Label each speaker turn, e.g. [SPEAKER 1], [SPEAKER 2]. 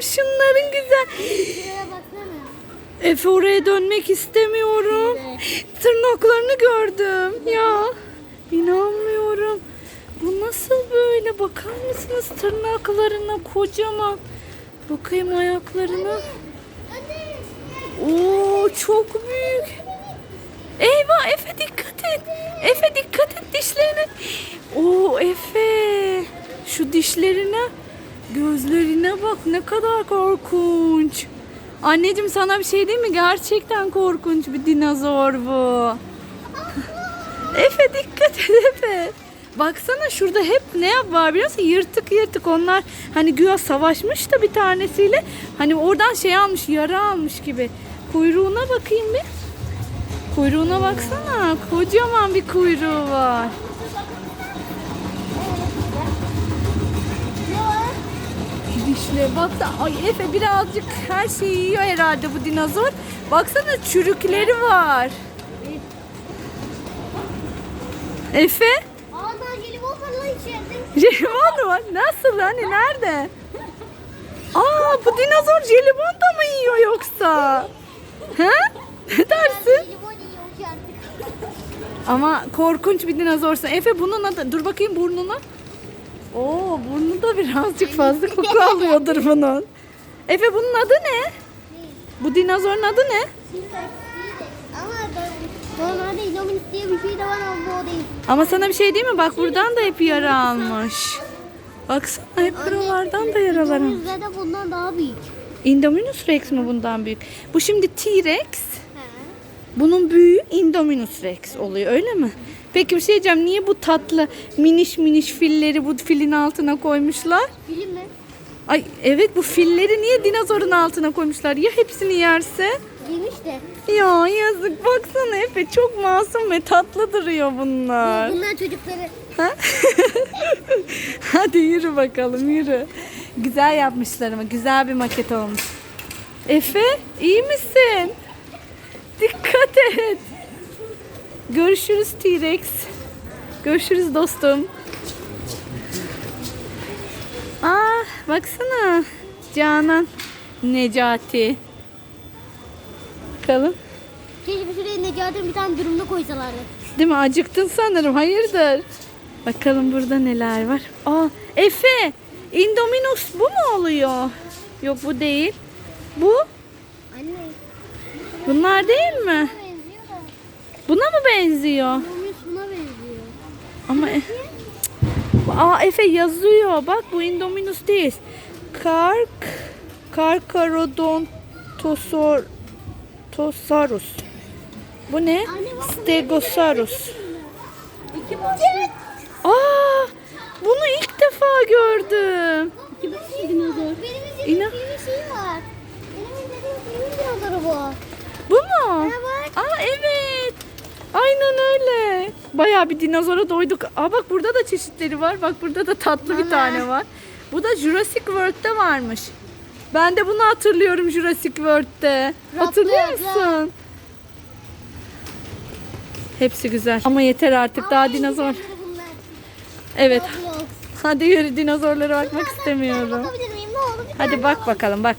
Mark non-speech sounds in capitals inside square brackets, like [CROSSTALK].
[SPEAKER 1] Allah'ım şunların güzel. Efe oraya dönmek istemiyorum. Tırnaklarını gördüm. Ya inanmıyorum. Bu nasıl böyle? Bakar mısınız tırnaklarına kocaman. Bakayım ayaklarına. Oo çok büyük. Eyvah Efe dikkat et. Efe dikkat et dişlerine. Oo Efe. Şu dişlerine, gözlerine bak ne kadar korkunç. Anneciğim sana bir şey diyeyim mi? Gerçekten korkunç bir dinozor bu. [LAUGHS] Efe dikkat et Efe. Baksana şurada hep ne var biliyor musun? Yırtık yırtık onlar hani güya savaşmış da bir tanesiyle hani oradan şey almış yara almış gibi. Kuyruğuna bakayım bir. Kuyruğuna baksana. Kocaman bir kuyruğu var. Dişle baksana. Ay Efe birazcık her şeyi yiyor herhalde bu dinozor. Baksana çürükleri var. Efe?
[SPEAKER 2] Aa parla içeride. [LAUGHS]
[SPEAKER 1] Jelibon mu? Nasıl hani nerede? Aa bu dinozor jelibon da mı yiyor yoksa? Ha? Ne dersin? [LAUGHS] Ama korkunç bir dinozorsun. Efe bunun adı... Dur bakayım burnuna. Oo burnu da birazcık fazla [LAUGHS] koku alıyordur bunun. Efe bunun adı ne? Bu dinozorun adı ne?
[SPEAKER 2] Ama ben- normalde Indominus diye bir şey de var ama bu o değil.
[SPEAKER 1] Ama sana bir şey diyeyim mi? Bak buradan da hep yara almış. Baksana hep buralardan da yaralar almış.
[SPEAKER 2] Indominus de bundan daha büyük.
[SPEAKER 1] Indominus Rex mi bundan büyük? Bu şimdi T-Rex. Bunun büyüğü Indominus Rex oluyor öyle mi? Peki bir şey diyeceğim. Niye bu tatlı miniş miniş filleri bu filin altına koymuşlar?
[SPEAKER 2] Film mi?
[SPEAKER 1] Ay evet bu filleri niye dinozorun altına koymuşlar? Ya hepsini yerse?
[SPEAKER 2] Yemiş de.
[SPEAKER 1] Ya yazık baksana Efe çok masum ve tatlı duruyor bunlar.
[SPEAKER 2] Bunlar çocukları.
[SPEAKER 1] Ha? [LAUGHS] Hadi yürü bakalım yürü. Güzel yapmışlar ama güzel bir maket olmuş. Efe iyi misin? Dikkat et. Görüşürüz T-Rex. Görüşürüz dostum. Aa baksana. Canan. Necati. Bakalım.
[SPEAKER 2] Keşke şuraya Necati'nin bir tane dürümünü koysalardı.
[SPEAKER 1] Değil mi? Acıktın sanırım. Hayırdır? Bakalım burada neler var. Aa, Efe! Indominus bu mu oluyor? Yok bu değil. Bu? Bunlar değil mi? Buna mı benziyor?
[SPEAKER 2] Buna benziyor.
[SPEAKER 1] Ama e-. Aa Efe yazıyor. Bak bu Indominus değil. Kark Karkarodontosor Tosarus. Bu ne? Stegosaurus. Aa, bunu ilk defa gördüm.
[SPEAKER 2] Dinozor? Benim izlediğim
[SPEAKER 1] İnan-
[SPEAKER 2] filmin şeyi var. Benim izlediğim dinozoru bu.
[SPEAKER 1] Bu Aynen öyle. Bayağı bir dinozora doyduk. Aa bak burada da çeşitleri var. Bak burada da tatlı bir tane var. Bu da Jurassic World'de varmış. Ben de bunu hatırlıyorum Jurassic World'de. Hatırlıyor
[SPEAKER 2] Raptor,
[SPEAKER 1] musun? Hepsi güzel. Ama yeter artık daha
[SPEAKER 2] Ama en
[SPEAKER 1] dinozor. Evet.
[SPEAKER 2] Roblox.
[SPEAKER 1] Hadi yürü dinozorlara bakmak istemiyorum. Hadi bak
[SPEAKER 2] daha
[SPEAKER 1] bakalım bak.